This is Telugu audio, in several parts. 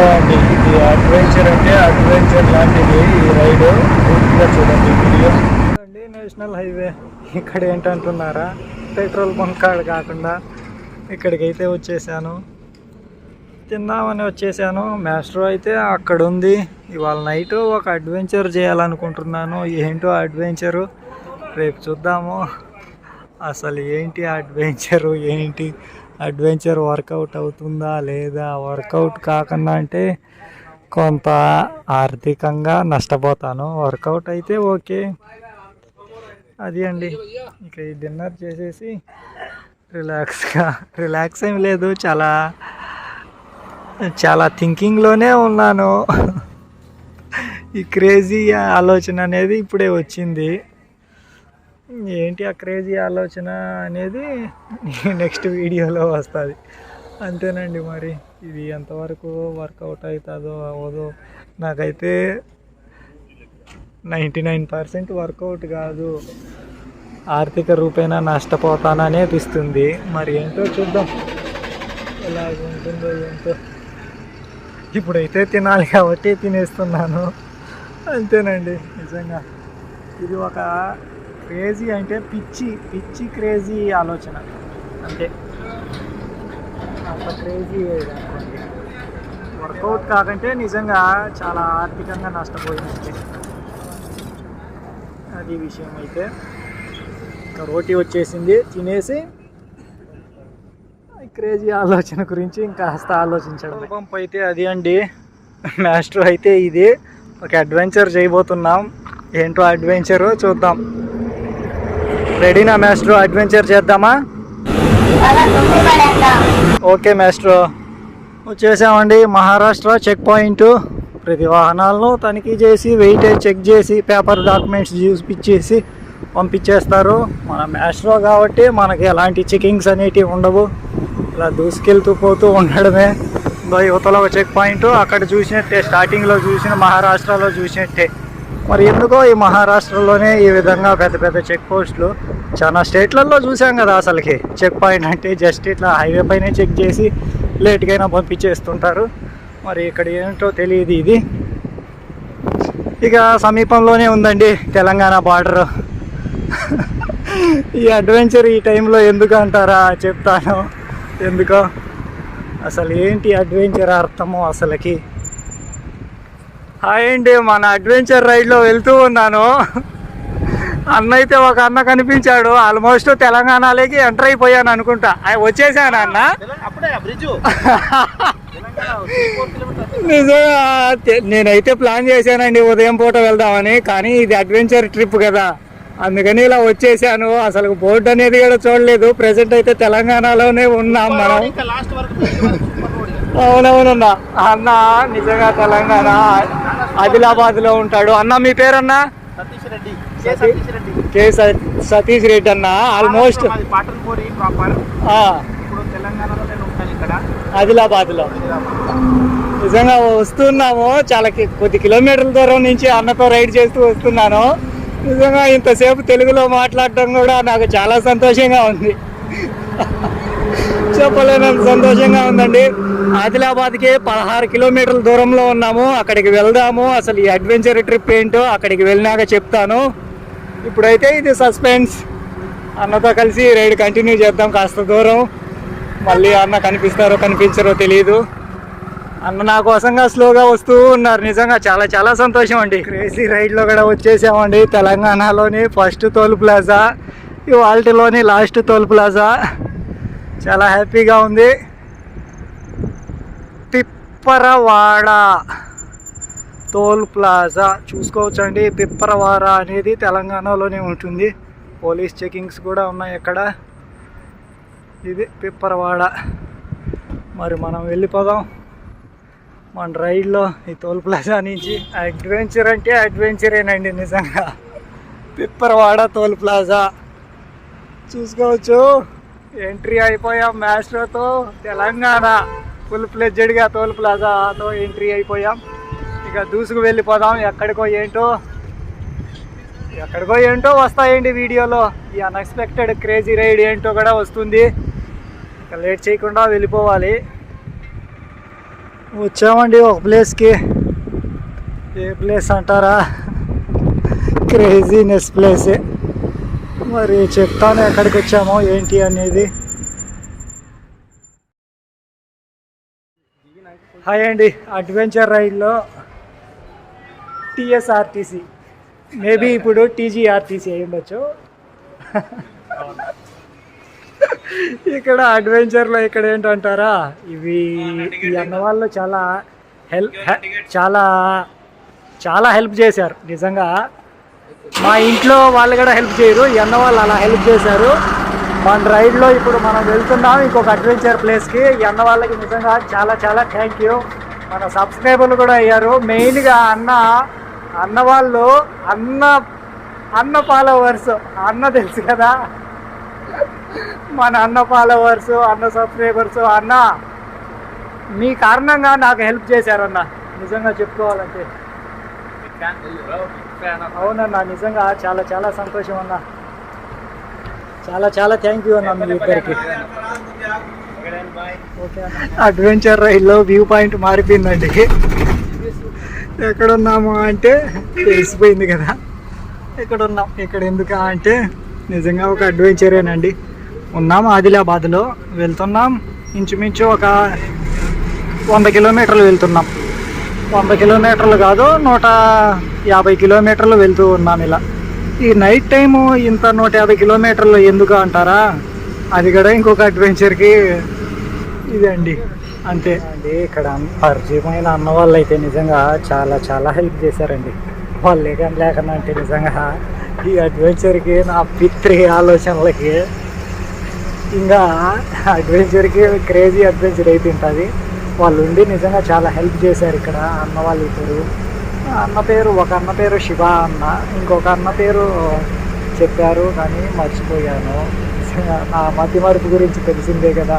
బాగుంది ఇది అడ్వెంచర్ అంటే అడ్వెంచర్ లాంటిది ఈ రైడ్ పూర్తిగా చూడండి వీడియో అండి నేషనల్ హైవే ఇక్కడ ఏంటంటున్నారా? పెట్రోల్ బంక్ కాడ కాకుండా ఇక్కడికి అయితే వచ్చేసాను. తిందామని వచ్చేసాను. మాస్టర్ అయితే అక్కడ ఉంది ఇవాళ నైట్ ఒక అడ్వెంచర్ చేయాలనుకుంటున్నాను. ఏంటో అడ్వెంచరు రేపు చూద్దాము. అసలు ఏంటి అడ్వెంచరు ఏంటి? అడ్వెంచర్ వర్కౌట్ అవుతుందా లేదా? వర్కౌట్ కాకుండా అంటే కొంత ఆర్థికంగా నష్టపోతాను. వర్కౌట్ అయితే ఓకే. అది అండి. ఇక ఈ డిన్నర్ చేసేసి రిలాక్స్గా రిలాక్స్ ఏం లేదు. చాలా చాలా థింకింగ్లోనే ఉన్నాను. ఈ క్రేజీ ఆలోచన అనేది ఇప్పుడే వచ్చింది. ఏంటి ఆ క్రేజీ ఆలోచన అనేది నెక్స్ట్ వీడియోలో వస్తుంది. అంతేనండి మరి. ఇది ఎంతవరకు వర్కౌట్ అవుతుందో అవ్వదో నాకైతే నైంటీ నైన్ పర్సెంట్ వర్కౌట్ కాదు. ఆర్థిక రూపేణా నష్టపోతానని అనిపిస్తుంది మరి ఏంటో చూద్దాం. ఎలాగ ఉంటుందో ఏంటో. ఇప్పుడైతే తినాలి కాబట్టి తినేస్తున్నాను. అంతేనండి. నిజంగా ఇది ఒక క్రేజీ అంటే పిచ్చి పిచ్చి క్రేజీ ఆలోచన. అంతే. అంత క్రేజీ వర్కౌట్ కాకంటే నిజంగా చాలా ఆర్థికంగా నష్టపోయినట్టే. అది విషయం అయితే. ఇంకా రోటీ వచ్చేసింది తినేసి క్రేజీ ఆలోచన గురించి ఇంకాస్త ఆలోచించడం పంప్ అయితే అది అండి. మాస్టర్ అయితే ఇది. ఒక అడ్వెంచర్ చేయబోతున్నాం. ఏంటో అడ్వెంచర్ చూద్దాం. రెడీనా మేస్ట్రో? అడ్వెంచర్ చేద్దామా? Okay maestro. వచ్చేసామండి మహారాష్ట్ర చెక్ పాయింట్. ప్రతి వాహనాలను తనిఖీ చేసి వెయిటేజ్ చెక్ చేసి పేపర్ డాక్యుమెంట్స్ చూపించేసి పంపించేస్తారు. మన మేస్ట్రో కాబట్టి మనకి ఎలాంటి చెకింగ్స్ అనేటివి ఉండవు. ఇలా దూసుకెళ్తూ పోతూ ఉండడమే. యువతలో ఒక చెక్ పాయింట్. అక్కడ చూసినట్టే స్టార్టింగ్లో చూసిన మహారాష్ట్రలో చూసినట్టే. మరి ఎందుకో ఈ మహారాష్ట్రలోనే ఈ విధంగా పెద్ద పెద్ద చెక్ పోస్టులు చాలా స్టేట్లలో చూసాం కదా అసలుకి. చెక్ పాయింట్ అంటే జస్ట్ ఇట్లా హైవే పైనే చెక్ చేసి లేట్గా పంపించేస్తుంటారు. మరి ఇక్కడ ఏంటో తెలియదు ఇది. ఇక సమీపంలోనే ఉందండి తెలంగాణ బార్డర్. ఈ అడ్వెంచర్ ఈ టైంలో ఎందుకు అంటారా చెప్తాను. ఎందుకో అసలు ఏంటి అడ్వెంచర్ అర్థము అసలుకి? హాయ్ అండి మన అడ్వెంచర్ రైడ్లో వెళ్తూ ఉన్నాను. అన్న అయితే ఒక అన్న కనిపించాడు. ఆల్మోస్ట్ తెలంగాణలోకి ఎంటర్ అయిపోయాను అనుకుంటా. వచ్చేసాను అన్న. నిజంగా నేనైతే ప్లాన్ చేశానండి ఉదయం పూట వెళ్దామని కానీ ఇది అడ్వెంచర్ ట్రిప్ కదా. అందుకని ఇలా వచ్చేసాను. అసలు బోర్డు అనేది కూడా చూడలేదు. ప్రెసెంట్ అయితే తెలంగాణలోనే ఉన్నాం మనం. అవునవునన్నా. అన్న నిజంగా తెలంగాణ. ఆదిలాబాద్లో ఉంటాడు. అన్న మీ పేరన్నా? సతీష్ రెడ్డి. కె సతీష్ రెడ్డి. అన్న ఆల్మోస్ట్ మాది పాటన్పూరి ప్రాపర్. ఇప్పుడు తెలంగాణలో నేను ఉంటాను ఇక్కడ. ఆదిలాబాద్లో నిజంగా వస్తున్నాము. చాలా కొద్ది కిలోమీటర్ల దూరం నుంచి అన్నతో రైడ్ చేస్తూ వస్తున్నాను. నిజంగా ఇంతసేపు తెలుగులో మాట్లాడటం కూడా నాకు చాలా సంతోషంగా ఉంది. చెప్పలేనంత సంతోషంగా ఉందండి. ఆదిలాబాద్కి పదహారు కిలోమీటర్ల దూరంలో ఉన్నాము. అక్కడికి వెళ్దాము. అసలు ఈ అడ్వెంచర్ ట్రిప్ ఏంటో అక్కడికి వెళ్ళినాక చెప్తాను. ఇప్పుడైతే ఇది సస్పెన్స్ అన్నతో కలిసి రైడ్ కంటిన్యూ చేద్దాం కాస్త దూరం. మళ్ళీ అన్న కనిపిస్తారో కనిపించారో తెలియదు అన్న నా కోసంగా స్లోగా వస్తూ ఉన్నారు. నిజంగా చాలా చాలా సంతోషం అండి. క్రేజీ రైడ్లో కూడా వచ్చేసామండి. తెలంగాణలోని ఫస్ట్ తోలు ప్లాజా ఇవాళలోని లాస్ట్ తోలు ప్లాజా చాలా హ్యాపీగా ఉంది. పిప్పరవాడ టోల్ ప్లాజా చూసుకోవచ్చండి. పిప్పరవాడ అనేది తెలంగాణలోనే ఉంటుంది. పోలీస్ చెకింగ్స్ కూడా ఉన్నాయి ఇక్కడ ఇది పిప్పరవాడ మరి మనం వెళ్ళిపోదాం. మన రైడ్లో ఈ టోల్ ప్లాజా నుంచి. అడ్వెంచర్ అంటే అడ్వెంచరేనండి నిజంగా. Pipparavada toll plaza. చూసుకోవచ్చు. ఎంట్రీ అయిపోయాం మ్యాస్ట్రోతో తెలంగాణ. ఫుల్ ఫ్లెడ్జెడ్గా టోల్ ప్లాజాతో ఎంట్రీ అయిపోయాం. ఇక దూసుకు వెళ్ళిపోదాం. ఎక్కడికో ఏంటో ఎక్కడికో ఏంటో వస్తాయండి వీడియోలో. ఈ అన్ఎక్స్పెక్టెడ్ క్రేజీ రైడ్ ఏంటో కూడా వస్తుంది. ఇక లేట్ చేయకుండా వెళ్ళిపోవాలి. వచ్చామండి ఒక ప్లేస్కి. ఏ ప్లేస్ అంటారా? క్రేజీనెస్ ప్లేసే మరి చెప్తాను ఎక్కడికి వచ్చామో ఏంటి అనేది. హాయ్ అండి. అడ్వెంచర్ రైడ్లో టీఎస్ఆర్టీసీ. మేబీ ఇప్పుడు టీజీఆర్టీసీ అయి ఉండొచ్చు. ఇక్కడ అడ్వెంచర్లో ఇక్కడ ఏంటంటారా? ఇవి ఈ అన్నవాళ్ళు చాలా హెల్ప్ చాలా చాలా హెల్ప్ చేశారు. నిజంగా మా ఇంట్లో వాళ్ళు కూడా హెల్ప్ చేయరు. ఈ అన్న వాళ్ళు అలా హెల్ప్ చేశారు. మన రైడ్లో ఇప్పుడు మనం వెళ్తున్నాం ఇంకొక అడ్వెంచర్ ప్లేస్కి ఈ అన్న వాళ్ళకి నిజంగా చాలా చాలా థ్యాంక్ యూ మన సబ్స్క్రైబర్లు కూడా అయ్యారు. మెయిన్గా అన్న అన్న వాళ్ళు అన్న అన్న ఫాలోవర్స్ అన్న తెలుసు కదా? మన అన్న ఫాలోవర్స్ అన్న సబ్స్క్రైబర్స్ అన్న. మీ కారణంగా నాకు హెల్ప్ చేశారన్న నిజంగా చెప్పుకోవాలంటే. అవునన్న నిజంగా చాలా చాలా సంతోషం అన్న. చాలా చాలా థ్యాంక్ యూ అన్న మీ ఇద్దరికి. అడ్వెంచర్ రైల్లో వ్యూ పాయింట్ మారిపోయిందండి. ఎక్కడున్నాము అంటే తెలిసిపోయింది కదా. ఎక్కడున్నాం ఇక్కడ ఎందుకు అంటే నిజంగా ఒక అడ్వెంచరేనండి ఉన్నాం ఆదిలాబాద్లో వెళ్తున్నాం. ఇంచుమించు ఒక వంద కిలోమీటర్లు వెళ్తున్నాం. వంద కిలోమీటర్లు కాదు నూట యాభై కిలోమీటర్లు వెళ్తూ ఉన్నాం ఇలా. ఈ నైట్ టైము ఇంత నూట యాభై కిలోమీటర్లు ఎందుకు అంటారా? అది కూడా ఇంకొక అడ్వెంచర్కి ఇదండి. అంతే. అండి ఇక్కడ పరిచయమైన అన్న వాళ్ళు అయితే నిజంగా చాలా చాలా హెల్ప్ చేశారండి. వాళ్ళు కానీ లేకుండా అంటే నిజంగా ఈ అడ్వెంచర్కి నా పిత్రి ఆలోచనలకి ఇంకా అడ్వెంచర్కి క్రేజీ అడ్వెంచర్ అయితే ఉంటుంది. వాళ్ళు ఉండి నిజంగా చాలా హెల్ప్ చేశారు ఇక్కడ అన్న వాళ్ళు ఇద్దరు. అన్న పేరు ఒక అన్న పేరు శివ అన్న. ఇంకొక అన్న పేరు చెప్పారు కానీ మర్చిపోయాను. నా మతి మరుపు గురించి తెలిసిందే కదా.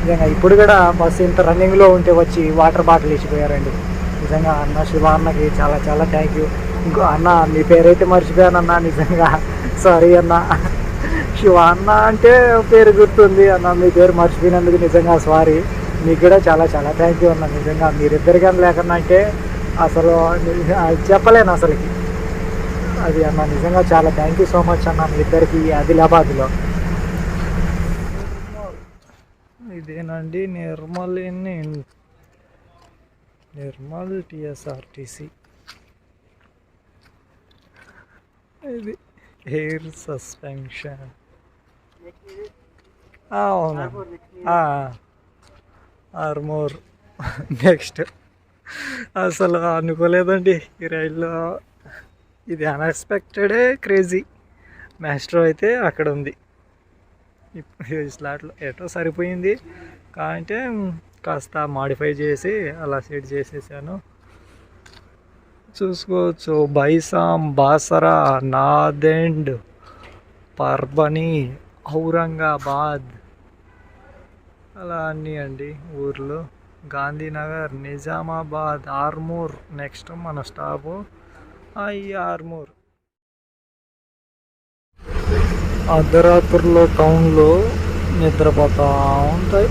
నిజంగా ఇప్పుడు కూడా బస్సు ఇంత రన్నింగ్లో ఉంటే వచ్చి వాటర్ బాటిల్ ఇచ్చిపోయారండి. నిజంగా అన్న శివ అన్నకి చాలా చాలా థ్యాంక్ యూ ఇంకో అన్న మీ పేరైతే మర్చిపోయానన్న నిజంగా. సారీ అన్న. శివ అన్న అంటే పేరు గుర్తుంది. అన్న మీ పేరు మర్చిపోయినందుకు నిజంగా సారీ మీకు కూడా చాలా చాలా థ్యాంక్ యూ అన్న. నిజంగా మీరిద్దరు కానీ లేకన్నా అంటే అసలు అది చెప్పలేను అసలుకి. అది అన్న నిజంగా చాలా థ్యాంక్ యూ సో మచ్ అన్న మీ ఇద్దరికి ఆదిలాబాద్లో. ఇదేనండి నిర్మల్ నిర్మల్ టిఎస్ఆర్టీసీ. ఇది హెయిర్ సస్పెన్షన్ అవును. ఆర్మోర్. నెక్స్ట్ అసలు అనుకోలేదండి. ఈ రైల్లో ఇది అన్ఎక్స్పెక్టెడే క్రేజీ మ్యాస్ట్రో అయితే అక్కడ ఉంది ఇప్పుడు ఈ స్లాట్లో ఎటో సరిపోయింది. కాంటే కాస్త మాడిఫై చేసి అలా సెట్ చేసేసాను. చూసుకోవచ్చు. బైసాం బాసరా నాదెండ్ పర్బని ఔరంగాబాద్. అలా అన్నీ అండి ఊర్లో. గాంధీనగర్ నిజామాబాద్ ఆర్మూర్. నెక్స్ట్ మన స్టాపు ఈ ఆర్మూర్. అర్ధరాత్రుల్లో టౌన్లో నిద్రపోతూ ఉంటాయి.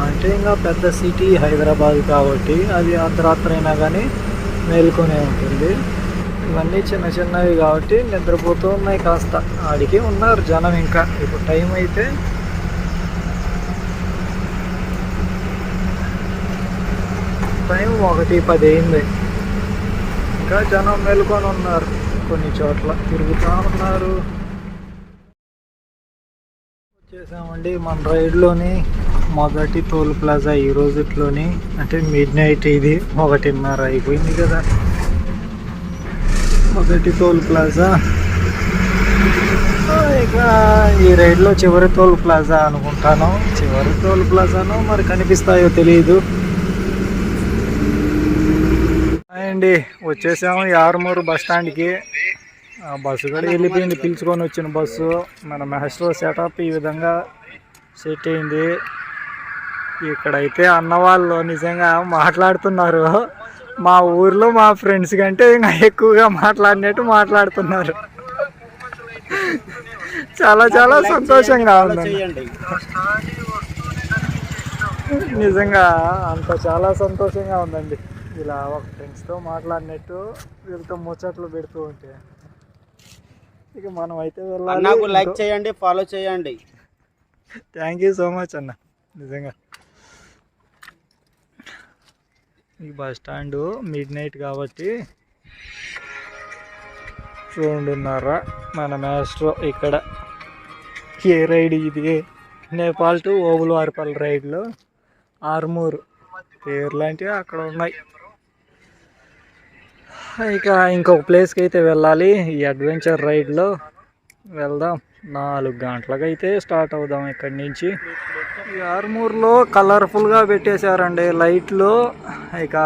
అంటే ఇంకా పెద్ద సిటీ హైదరాబాద్ కాబట్టి అది అర్ధరాత్రి అయినా కానీ మేల్కొనే ఉంటుంది. ఇవన్నీ చిన్న చిన్నవి కాబట్టి నిద్రపోతూ ఉన్నాయి కాస్త. ఆడికి ఉన్నారు జనం ఇంకా. ఇప్పుడు టైం అయితే టైం ఒకటి పది అయింది ఇంకా జనం మెలుకొని ఉన్నారు. కొన్ని చోట్ల తిరుగుతూ ఉన్నారు. వచ్చేసామండి మన రైడ్లోని మొదటి టోల్ ప్లాజా ఈ రోజుట్లోని. అంటే మిడ్ నైట్ ఇది ఒకటిన్నర అయిపోయింది కదా. మొదటి టోల్ ప్లాజా. ఇక ఈ రైడ్లో చివరి టోల్ ప్లాజా అనుకుంటాను. చివరి టోల్ ప్లాజాను మరి కనిపిస్తాయో తెలియదు అండి వచ్చేసాము యారుమూరు ఆరుమూరు బస్ స్టాండ్కి. ఆ బస్సు కూడా వెళ్ళిపోయింది పిలుచుకొని వచ్చిన బస్సు. మన మెహస్ట్రో సెటప్ ఈ విధంగా సెట్ అయింది. ఇక్కడైతే అన్నవాళ్ళు నిజంగా మాట్లాడుతున్నారు. మా ఊర్లో మా ఫ్రెండ్స్ కంటే ఇంకా ఎక్కువగా మాట్లాడినట్టు మాట్లాడుతున్నారు. చాలా చాలా సంతోషంగా ఉంది నిజంగా అంత చాలా సంతోషంగా ఉందండి. ఇలా ఒక ఫ్రెండ్స్తో మాట్లాడినట్టు వీళ్ళతో ముచ్చట్లు పెడుతూ ఉంటే. ఇక మనం అయితే అన్నకు లైక్ వెళ్ళాలి చేయండి ఫాలో చేయండి. థ్యాంక్ యూ సో మచ్ అన్న నిజంగా. ఈ బస్ స్టాండ్ మిడ్ నైట్ కాబట్టి రెండున్నర మన మాస్ట్రో ఇక్కడ. ఏ రైడ్ ఇది? నేపాల్ టు ఓబులవారిపల్లి రైడ్లో ఆర్మూర్. పేర్లు అంటే అక్కడ ఉన్నాయి. ఇక ఇంకొక ప్లేస్కి అయితే వెళ్ళాలి. ఈ అడ్వెంచర్ రైడ్లో వెళ్దాం. నాలుగు గంటలకైతే స్టార్ట్ అవుదాం ఇక్కడి నుంచి. ఈ ఆర్మూర్లో కలర్ఫుల్గా పెట్టేశారండి. లైట్లు ఇక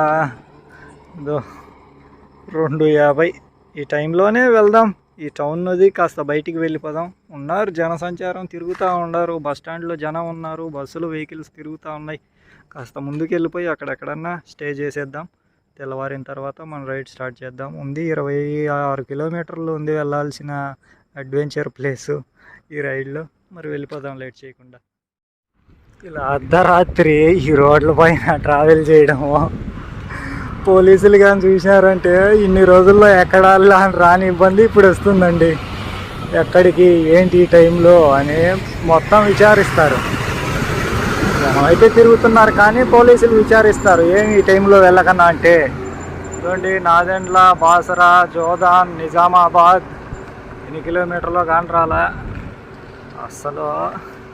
రెండు యాభై. ఈ టైంలోనే వెళ్దాం. ఈ టౌన్ నది కాస్త బయటికి వెళ్ళిపోదాం. ఉన్నారు జనసంచారం తిరుగుతూ ఉన్నారు. బస్ స్టాండ్లో జనం ఉన్నారు. బస్సులు వెహికల్స్ తిరుగుతూ ఉన్నాయి. కాస్త ముందుకు వెళ్ళిపోయి అక్కడెక్కడన్నా స్టే చేసేద్దాం. తెల్లవారిన తర్వాత మనం రైడ్ స్టార్ట్ చేద్దాం. ఉంది ఇరవై ఆరు కిలోమీటర్లు ఉంది వెళ్ళాల్సిన అడ్వెంచర్ ప్లేస్ ఈ రైడ్లో. మరి వెళ్ళిపోదాం లేట్ చేయకుండా. ఇలా అర్ధరాత్రి ఈ రోడ్ల పైన ట్రావెల్ చేయడము. పోలీసులు కానీ చూసినారంటే ఇన్ని రోజుల్లో ఎక్కడ రాని ఇబ్బంది ఇప్పుడు వస్తుందండి. ఎక్కడికి ఏంటి ఈ టైంలో అని మొత్తం విచారిస్తారు. అయితే తిరుగుతున్నారు కానీ పోలీసులు విచారిస్తారు. ఏమి ఈ టైంలో వెళ్ళకన్నా అంటే? చూడండి నాదెండ్ల బాసరా జోదాన్ నిజామాబాద్. ఎన్ని కిలోమీటర్లో కానరాలా అసలు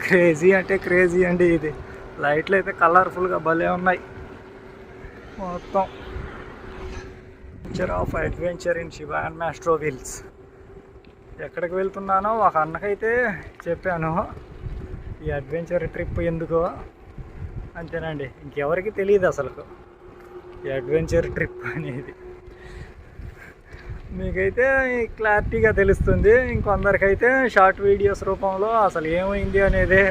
క్రేజీ అంటే క్రేజీ అండి ఇది. లైట్లు అయితే కలర్ఫుల్గా భలే ఉన్నాయి. మొత్తం. Picture of adventure in Shiva and maestro wheels ఎక్కడికి వెళ్తున్నానో ఒక అన్నకైతే చెప్పాను. ఈ అడ్వెంచర్ ట్రిప్ ఎందుకో. అంతేనండి. ఇంకెవరికి తెలియదు అసలు అడ్వెంచర్ ట్రిప్ అనేది. మీకైతే క్లారిటీగా తెలుస్తుంది. ఇంకొందరికైతే షార్ట్ వీడియోస్ రూపంలో అసలు ఏమైంది అనేది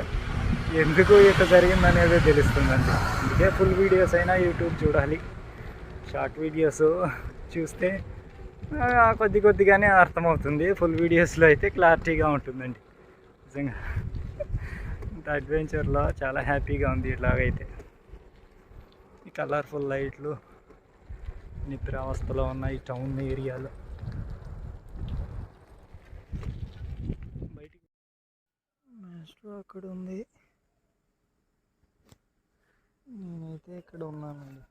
ఎందుకు ఇట్లా జరిగింది అనేది తెలుస్తుందండి. ఇదే ఫుల్ వీడియోస్ అయినా యూట్యూబ్ చూడాలి. షార్ట్ వీడియోస్ చూస్తే ఆ, కొద్ది కొద్దిగానే అర్థమవుతుంది. ఫుల్ వీడియోస్లో అయితే క్లారిటీగా ఉంటుందండి. నిజంగా. అడ్వెంచర్లో చాలా హ్యాపీగా ఉంది ఇలాగైతే. ఈ కలర్ఫుల్ లైట్లు నిద్రావస్థలో ఉన్న ఈ టౌన్ ఏరియాలో. బయటికి మెస్ట్రో అక్కడ ఉంది. నేనైతే ఇక్కడ ఉన్నానండి.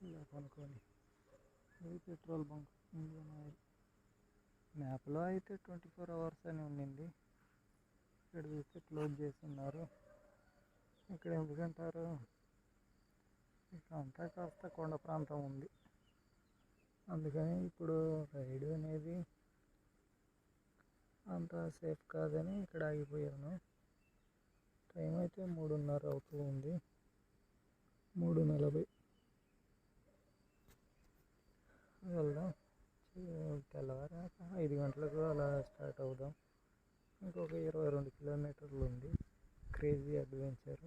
ఇలా కొనుక్కొని ఇది పెట్రోల్ బంక్? Indian oil. మ్యాప్లో అయితే ట్వంటీ ఫోర్ అవర్స్ అని ఉండింది. ఇక్కడ చూస్తే క్లోజ్ చేస్తున్నారు. ఇక్కడ ఎందుకంటారు? ఇక్కడ అంతా కాస్త కొండ ప్రాంతం ఉంది. అందుకని ఇప్పుడు రైడ్ అనేది అంత సేఫ్ కాదని ఇక్కడ ఆగిపోయాను. టైం అయితే మూడున్నర అవుతూ ఉంది. మూడు నలభై. వెళ్దాం. తెల్లవారాక ఐదు గంటలకు అలా స్టార్ట్ అవుదాం. ఇంకొక ఇరవై రెండు కిలోమీటర్లు ఉంది. క్రేజీ అడ్వెంచర్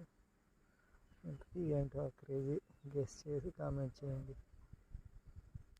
ఇంతకీ ఏంటో ఆ క్రేజీ గెస్ట్ చేసి కామెంట్ చేయండి.